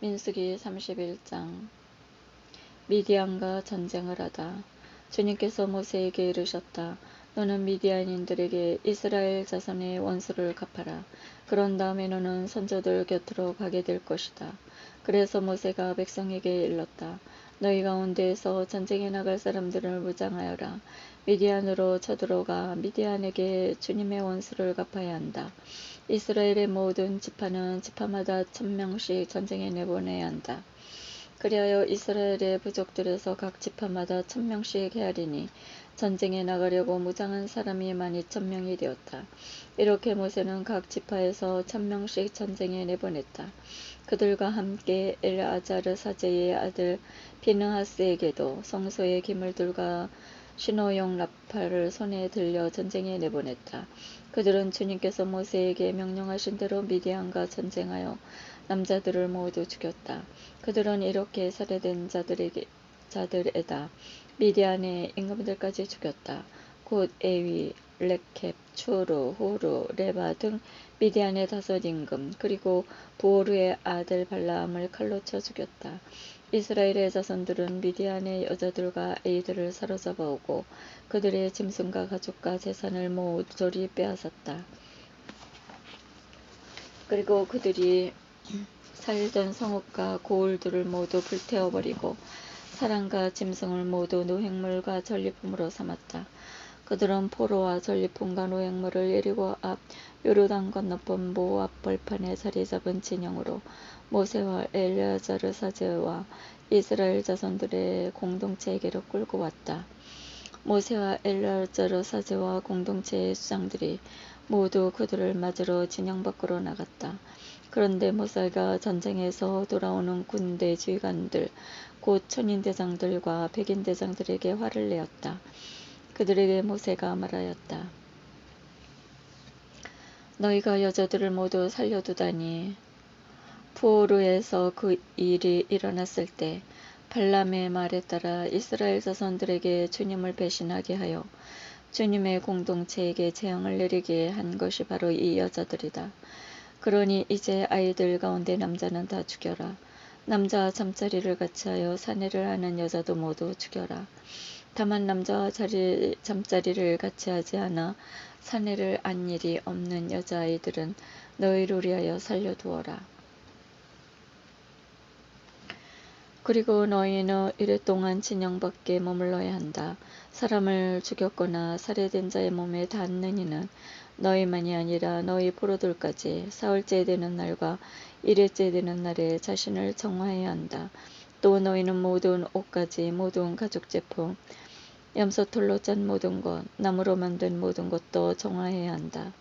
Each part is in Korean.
민수기 31장 미디안과 전쟁을 하다 주님께서 모세에게 이르셨다. 너는 미디안인들에게 이스라엘 자손의 원수를 갚아라. 그런 다음에 너는 선조들 곁으로 가게 될 것이다. 그래서 모세가 백성에게 일렀다. 너희 가운데에서 전쟁에 나갈 사람들을 무장하여라. 미디안으로 쳐들어가 미디안에게 주님의 원수를 갚아야 한다. 이스라엘의 모든 지파는 지파마다 천명씩 전쟁에 내보내야 한다. 그리하여 이스라엘의 부족들에서 각 지파마다 천명씩 헤아리니 전쟁에 나가려고 무장한 사람이 만 이천 명이 되었다. 이렇게 모세는 각 지파에서 천명씩 전쟁에 내보냈다. 그들과 함께 엘아자르 사제의 아들 비느하스에게도 성소의 기물들과 신호용 라파를 손에 들려 전쟁에 내보냈다. 그들은 주님께서 모세에게 명령하신 대로 미디안과 전쟁하여 남자들을 모두 죽였다. 그들은 이렇게 살해된 자들에게, 자들에다 미디안의 임금들까지 죽였다. 곧 에위, 레캡, 추루, 호루, 레바 등 미디안의 다섯 임금 그리고 부오르의 아들 발라함을 칼로 쳐 죽였다. 이스라엘의 자손들은 미디안의 여자들과 아이들을 사로잡아 오고 그들의 짐승과 가족과 재산을 모조리 빼앗았다. 그리고 그들이 살던 성읍과 고을들을 모두 불태워버리고 사람과 짐승을 모두 노획물과 전리품으로 삼았다. 그들은 포로와 전리품과 노획물을 예리고 앞 요르단 건너편 모압 벌판에 자리 잡은 진영으로 모세와 엘리아자르 사제와 이스라엘 자손들의 공동체에게로 끌고 왔다. 모세와 엘리아자르 사제와 공동체의 수장들이 모두 그들을 맞으러 진영 밖으로 나갔다. 그런데 모세가 전쟁에서 돌아오는 군대 지휘관들, 곧 천인대장들과 백인대장들에게 화를 내었다. 그들에게 모세가 말하였다. 너희가 여자들을 모두 살려두다니 푸오르에서 그 일이 일어났을 때 발람의 말에 따라 이스라엘 자손들에게 주님을 배신하게 하여 주님의 공동체에게 재앙을 내리게 한 것이 바로 이 여자들이다. 그러니 이제 아이들 가운데 남자는 다 죽여라. 남자와 잠자리를 같이 하여 사내를 하는 여자도 모두 죽여라. 다만 남자와 자리, 잠자리를 같이 하지 않아 사내를 안 일이 없는 여자아이들은 너희를 위하여 살려두어라. 그리고 너희는 이랫동안 진영 밖에 머물러야 한다. 사람을 죽였거나 살해된 자의 몸에 닿는 이는 너희만이 아니라 너희 포로들까지 사흘째 되는 날과 일회째 되는 날에 자신을 정화해야 한다. 또 너희는 모든 옷까지 모든 가죽 제품 염소털로 짠 모든 것 나무로 만든 모든 것도 정화해야 한다.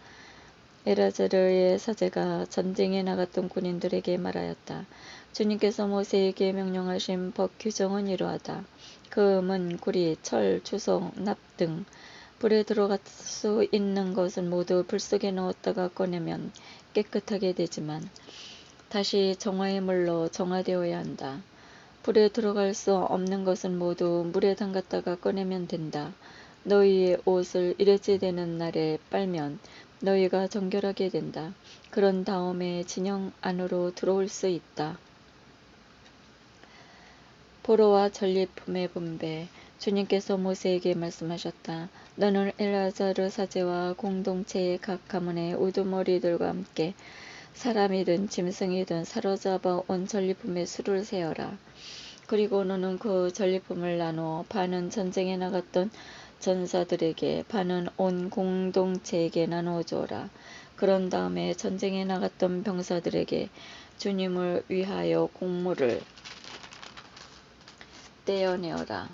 에라자르의 사제가 전쟁에 나갔던 군인들에게 말하였다. 주님께서 모세에게 명령하신 법 규정은 이러하다. 금, 구리, 철, 주석, 납 등 불에 들어갈 수 있는 것은 모두 불 속에 넣었다가 꺼내면 깨끗하게 되지만 다시 정화의 물로 정화되어야 한다. 불에 들어갈 수 없는 것은 모두 물에 담갔다가 꺼내면 된다. 너희의 옷을 일회째 되는 날에 빨면 너희가 정결하게 된다. 그런 다음에 진영 안으로 들어올 수 있다. 포로와 전리품의 분배 주님께서 모세에게 말씀하셨다. 너는 엘라자르 사제와 공동체의 각 가문의 우두머리들과 함께 사람이든 짐승이든 사로잡아 온 전리품의 수를 세어라. 그리고 너는 그 전리품을 나누어 반은 전쟁에 나갔던 전사들에게 반은 온 공동체에게 나누어 주어라. 그런 다음에 전쟁에 나갔던 병사들에게 주님을 위하여 공물을 떼어내어라.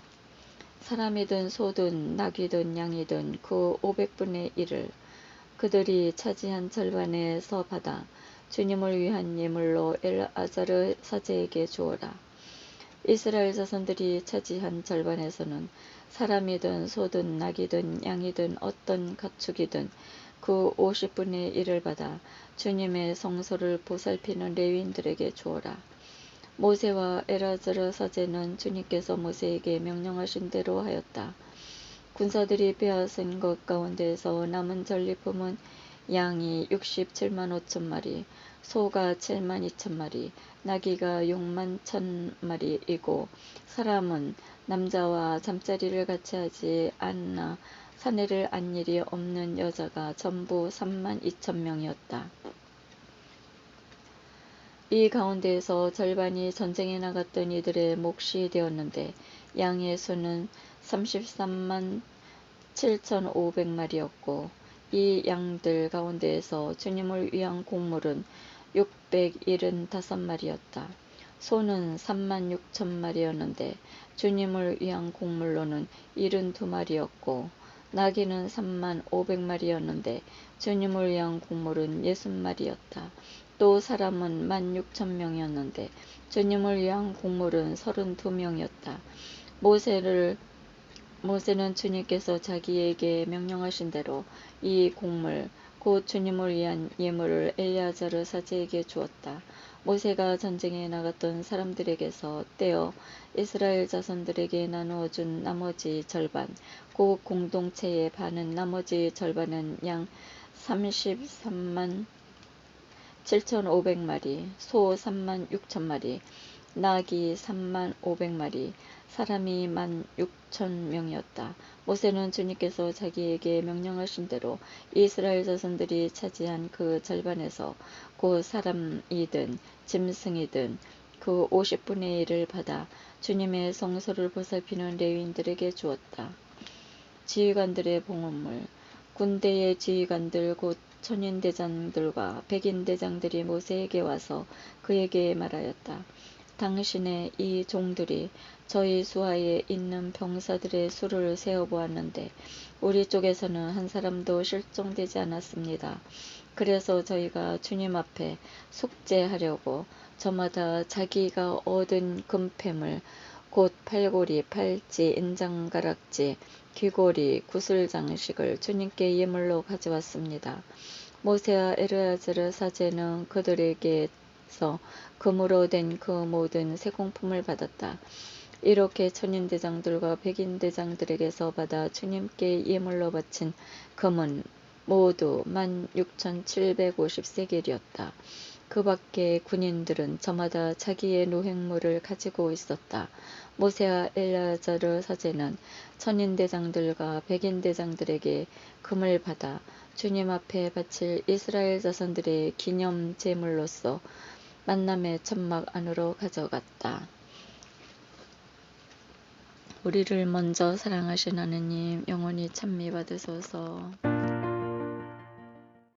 사람이든 소든 낙이든 양이든 그 500분의 1을 그들이 차지한 절반에서 받아 주님을 위한 예물로 엘아자르 사제에게 주어라. 이스라엘 자손들이 차지한 절반에서는 사람이든 소든 낙이든 양이든 어떤 가축이든 그 50분의 1을 받아 주님의 성소를 보살피는 레위인들에게 주어라. 모세와 에라즈르 사제는 주님께서 모세에게 명령하신 대로 하였다. 군사들이 빼앗은 것 가운데서 남은 전리품은 양이 67만 5천 마리, 소가 7만 2천 마리, 나귀가 6만 천 마리이고 사람은 남자와 잠자리를 같이 하지 않나 사내를 안 일이 없는 여자가 전부 3만 2천 명이었다. 이 가운데에서 절반이 전쟁에 나갔던 이들의 몫이 되었는데 양의 수는 33만 7,500마리였고 이 양들 가운데에서 주님을 위한 곡물은 675마리였다. 소는 3만 6천 마리였는데 주님을 위한 곡물로는 72마리였고 나귀는 3만 500마리였는데 주님을 위한 곡물은 60마리였다. 또 사람은 1만 6천 명이었는데 주님을 위한 곡물은 32명이었다. 모세를 모세는 주님께서 자기에게 명령하신 대로 이 곡물 곧 주님을 위한 예물을 엘리아자르 사제에게 주었다. 모세가 전쟁에 나갔던 사람들에게서 떼어 이스라엘 자손들에게 나누어 준 나머지 절반, 곧 공동체의 반은 나머지 절반은 양 33만 7,500마리, 소 3만 6천마리, 나귀 3만 500마리, 사람이 만 6천 명이었다. 모세는 주님께서 자기에게 명령하신 대로 이스라엘 자손들이 차지한 그 절반에서 곧 사람이든 짐승이든 그 50분의 1을 받아 주님의 성소를 보살피는 레위인들에게 주었다. 지휘관들의 봉헌물 군대의 지휘관들 곧 천인대장들과 백인대장들이 모세에게 와서 그에게 말하였다. 당신의 이 종들이 저희 수하에 있는 병사들의 수를 세어보았는데 우리 쪽에서는 한 사람도 실종되지 않았습니다. 그래서 저희가 주님 앞에 속죄하려고 저마다 자기가 얻은 금패물 곧 팔고리, 팔찌, 인장가락지, 귀고리, 구슬장식을 주님께 예물로 가져왔습니다. 모세와 에르아즈르 사제는 그들에게 서 금으로 된 그 모든 세공품을 받았다. 이렇게 천인대장들과 백인대장들에게서 받아 주님께 예물로 바친 금은 모두 16,750세겔이었다. 그 밖에 군인들은 저마다 자기의 노획물을 가지고 있었다. 모세와 엘라자르 사제는 천인대장들과 백인대장들에게 금을 받아 주님 앞에 바칠 이스라엘 자손들의 기념 제물로서 만남의 천막 안으로 가져갔다. 우리를 먼저 사랑하신 하느님 영원히 찬미 받으소서.